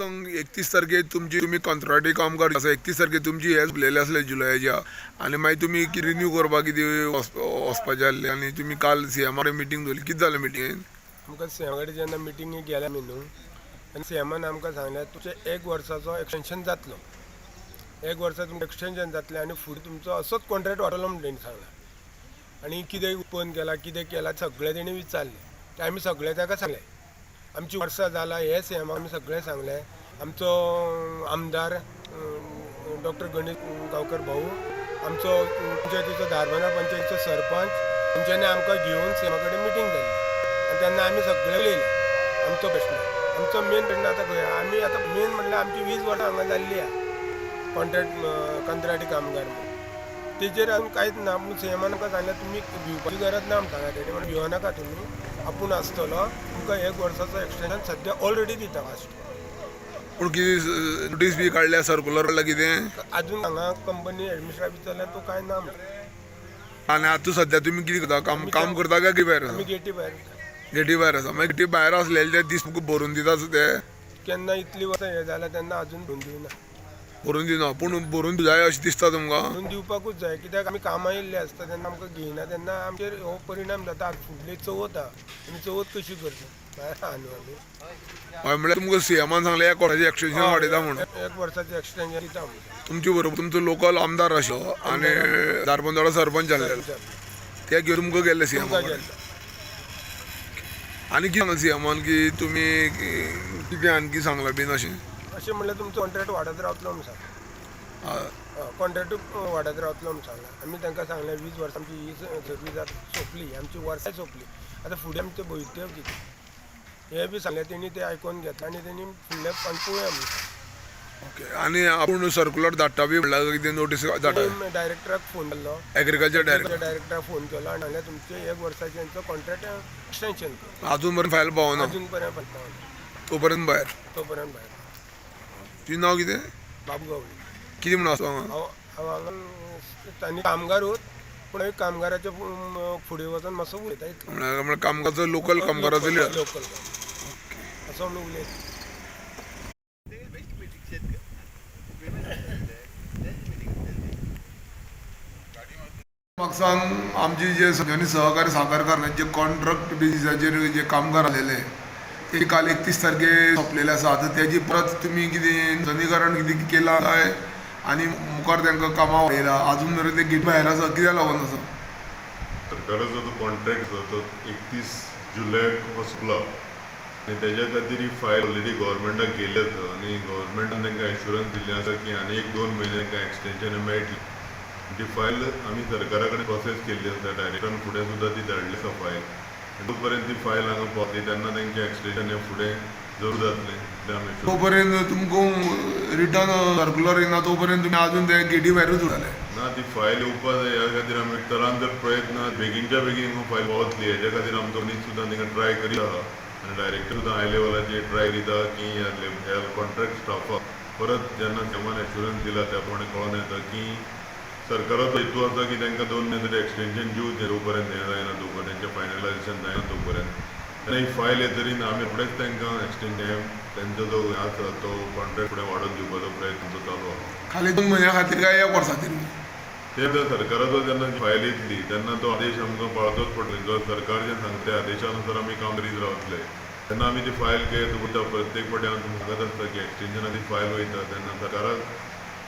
एकतीस तारखे तुमची तुम्ही काम कामगार आसा एकतीस तारखे तुमची हे झुललेले आसले जुलयाच्या आनी मागीर तुमी रिन्यू करपाक कितें वच- वचपाचें आसलें आनी तुमी काल सी एम आर मिटींग दवरली कितें जालें मिटींगेन आमकां सीएमाकडे जेन्ना मिटींग गेल्या आमी न्हू आनी सीएमान आमकां सांगलें तुमचें एक वर्साचो एक्सटेंशन जातलो. एक वर्सा तुमचें एक्सटेंशन जातलें आनी फुडें तुमचो असोच कॉन्ट्रॅक्ट वाडटलो म्हणून तेणी सांगलां आनी कितें ओपन केला कितें केला सगळें तेणी विचारलें. तें आमी सगळें ताका सांगलें? आमची वर्सा जाला हे सेम आमी सगळें सांगलें. आमचो आमदार डॉक्टर गणेश गांवकर भाऊ आमचो पंचायतीचो धारबांदोड पंचायतीचो सरपंच तेंच्यांनी आमकां घेवन सेमा कडेन मिटींग जाल्ली आनी तेन्ना आमी सगळे उलयले आमचो प्रश्न. आमचो मेन प्रश्न आतां खंय आमी आतां मेन म्हणल्यार आमची वीस वर्सां हांगा जाल्ली आहा. कॉन्ट्रॅक्ट कंत्राटी कामगार म्हणून. तेजेर आमी कांयच ना पूण आमकां सांगलें तुमी भिवपाची गरज ना आमकां तेणी म्हणून भिवो नाका तुमी आपूण आसतलो तुमकां एक वर्साचो एक्सटेंशन सद्या ऑलरेडी दिता फास्ट पूण कितें नोटीस बी काडल्या सर्कुलर कितें? अजून हांगा कंपनी एडमिनिस्ट्रेट विचारल्यार तो कांय ना म्हणटा. आनी आतां सध्या तुमी कितें करता? काम काम करता काय कितें भायर आमी गेटी भायर. गेटी भायर आसा मागीर गेटी भायर आसलेले ते दीस भरून दिता ते. केन्ना इतली वर्सां हें जाल्यार तेन्ना अजून भरून दिवना भरून दिना पूण भरून जाय अशें दिसता तुमकां म्हणून दिवपाकूच जाय. कित्याक आमी कामां येयल्ले आसता तेन्ना आमकां घेयना तेन्ना आमचेर हो परिणाम जाता. फुडली चवथ आहा आनी चवथ कशी करता भायर आहा न्हू आमी हय म्हणल्यार तुमकां सीएमान सांगलें एक वर्साचें एक्सटेंशन वाडयता म्हणून. एक- वर्साचें एक्सटेंशन दिता म्हणून तुमचे बरोबर तुमचो लोकल आमदार आशिल्लो आनी धारबंदोडा सरपंच आसलेलो ते घेवन तुमकां गेल्ले सीएम आनी कितें सांगलें सीएमान की तुमी कितें आनकी सांगलां बीन अशें? अशें म्हणल्यार तुमचो कॉन्ट्रॅक्ट वाडत रावतलो म्हणून सांग. कॉन्ट्रॅक्ट वाडत रावतलो म्हणून सांगला आमी तांकां सांगलें वीस वर्सां आमची ही सर्वीस आतां सोंपली आमची वर्सां सोंपली. आतां फुडें आमचे भवित्य कितें? हे बी सांगलें तेणी ते आयकोन घेतला आनी तेणी फुडले पण पळोवया म्हणून ओके. आनी आपूण सर्कुलर धाडटा बी म्हणल्यार कितें नोटीस धाडटा डायरेक्टराक फोन केल्लो एग्रीकल्चर डायरेक्टर डायरेक्टराक फोन केलो आनी सांगलें तुमचे एक वर्साचें यांचो कॉन्ट्रॅक्ट एक्सटेंशन कर. अजून पर्यंत फायल पावना अजून पर्यंत पडटा तोपर्यंत भायर तोपर्यंत भायर तुजें नांव कितें? बाबू गावडे कितें म्हणून आसा हांगा हांव हांव हांगा तांणी कामगारूच पूण हांवें कामगाराच्या फु- फुडें वचून मातसो उलयता इतलो म्हणल्यार म्हणल्यार कामगारचो लोकल कामगाराचो लोकल असो म्हाका सांग आमचे जे सगळ्यांनी सहकारी साकार कारणाचे कॉन्ट्रॅक्ट बेसिसाचेर जे कामगार आलेले ते काल एकतीस तारखे सोपलेले आसा आतां तेजी परत तुमी कितें नूतनीकरण कितें केलां काय? आनी मुखार तांकां कामां येयला अजून मेरेन ते गेट भायर आसा कित्याक लागून आसा सरकाराचो जो कॉन्ट्रॅक्ट जो तो एकतीस जुलयाक वचलो आनी तेज्या खातीर ही फायल ऑलरेडी गोवोरमेंटाक गेली आसा आनी गव्हर्मेंटान तांकां इन्शुरन्स दिल्लें आसा की आनी एक दोन म्हयने तांकां एक्सटेंशन मेळटली ती फायल आमी सरकारा कडेन प्रोसेस केल्ली आसा डायरेक्टरान फुडें सुद्दां ती धाडली आसा फायल तो पर्यंत ती फायल हांगा पावतली तेन्ना तांचें एक्सटेंशन हें फुडें जरूर जातलें. आमी तोपर्यंत तुमकां रिटर्न सर्कुलर येना तोपर्यंत तुमी अजून ते गेटी भायरूच उरले ना ती फायल येवपा जाय ह्या खातीर आमी तरान तर प्रयत्न बेगीनच्या बेगीन फायल पावतली हेज्या खातीर आमचो न्ही सुद्दां थिंगा ट्राय करीत आहा. आनी डायरेक्टर सुद्दां हाय लेवलाचेर ट्राय दिता की ह्या कॉन्ट्रॅक्ट स्टाफाक परत जेन्ना तेमान एश्युरन्स दिला त्या प्रमाणे कळोन येता की सरकाराचो हेतू आसा की तांकां दोन महिने तरी एक्सटेंशन दिवं तेरू पर्यंत हें जायना तोपर्यंत तेंचें फायनलायजेशन जायना तोपर्यंत. आनी ही फायल येतरी आमी फुडेंच तांकां एक्सटेंड हें तेंचो जो हें आसा तो कॉन्ट्रॅक्ट फुडें वाडोवन दिवपाचो प्रयत्न आमचो चालू आहा. खाली दोन म्हयन्या खातीर काय एक वर्सा खातीर ते जर सरकाराचो जेन्ना फायल येतली तेन्ना तो आदेश आमकां पाळचोच पडटलो जो सरकार जें सांगता त्या आदेशानुसार आमी काम करीत रावतले तेन्ना आमी ती फायल घेत उरता प्रत्येक फावटी हांव तुमकां सांगत आसता की एक्सटेंशनाची फायल वयता तेन्ना सरकाराक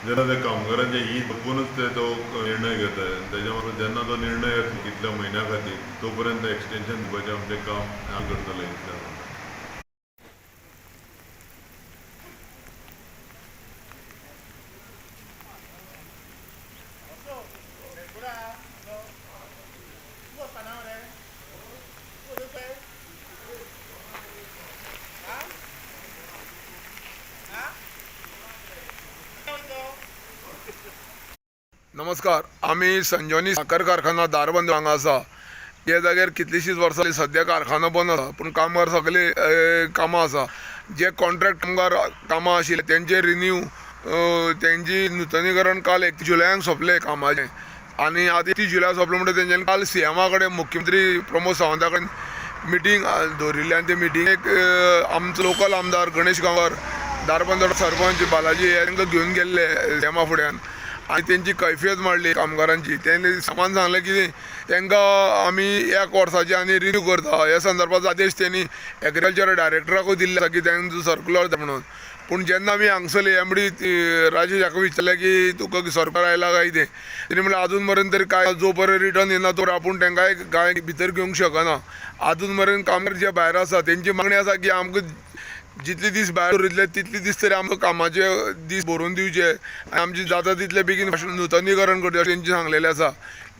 जेन्ना त्या कामगारांच्या ही बघूनच ते तो निर्णय घेत आहे. त्याच्यामुळे जेन्ना तो निर्णय कितल्या म्हयन्या खातीर तोपर्यंत एक्सटेंशन दिवपाचें आमचें काम हांव करतलो नमस्कार. आमी संजोनी साखर कारखाना दारबंद हांगा आसा हे जाग्यार कितलींशींच वर्सां जालीं सद्या कारखानो बंद आसा पूण कामगार सगळे कामां आसा जे कॉन्ट्रॅक्ट कामगार कामां आशिल्ले तेंचे रिन्यू तेंची नूतनीकरण काल एक जुलयाक सोंपले कामाचें. आनी आतां ती जुलयाक सोंपले म्हणटा तेंच्यानी काल सी एमा कडेन मुख्यमंत्री प्रमोद सावंता कडेन मिटींग दवरिल्ली आनी ते मिटींगेक आमचो लोकल आमदार गणेश गांवकर दारबंदर सरपंच बालाजी तांकां घेवन गेल्ले तेमा फुड्यान आणि त्यांची कैफियत मांडली कामगारांची. त्यांनी समान सांगलें की तांकां आमी एक वर्साचे आनी रिन्यू करता. हे संदर्भाचो आदेश त्यांनी एग्रिकल्चर डायरेक्टराकूय दिल्ले की तांचो सर्कुलर म्हणून. पूण जेन्ना आमी हांगसरले एमडी राजेश हाका विचारलें की तुका सरकार आयला काय तें तेणी म्हणलें आजून मेरेन तरी काय जो पर्यंत रिटर्न येना तो आपूण तांकां काय भितर घेवंक शकना. आजून मेरेन कामगार जे भायर आसा तेंची मागणी आसा की आमकां जितले दीस भायर उरयतले तितले दीस तरी आमकां कामाचे दीस भरून दिवचे आनी आमचे जाता तितले बेगीन नूतनीकरण करचें अशें तेंची सांगलेलें आसा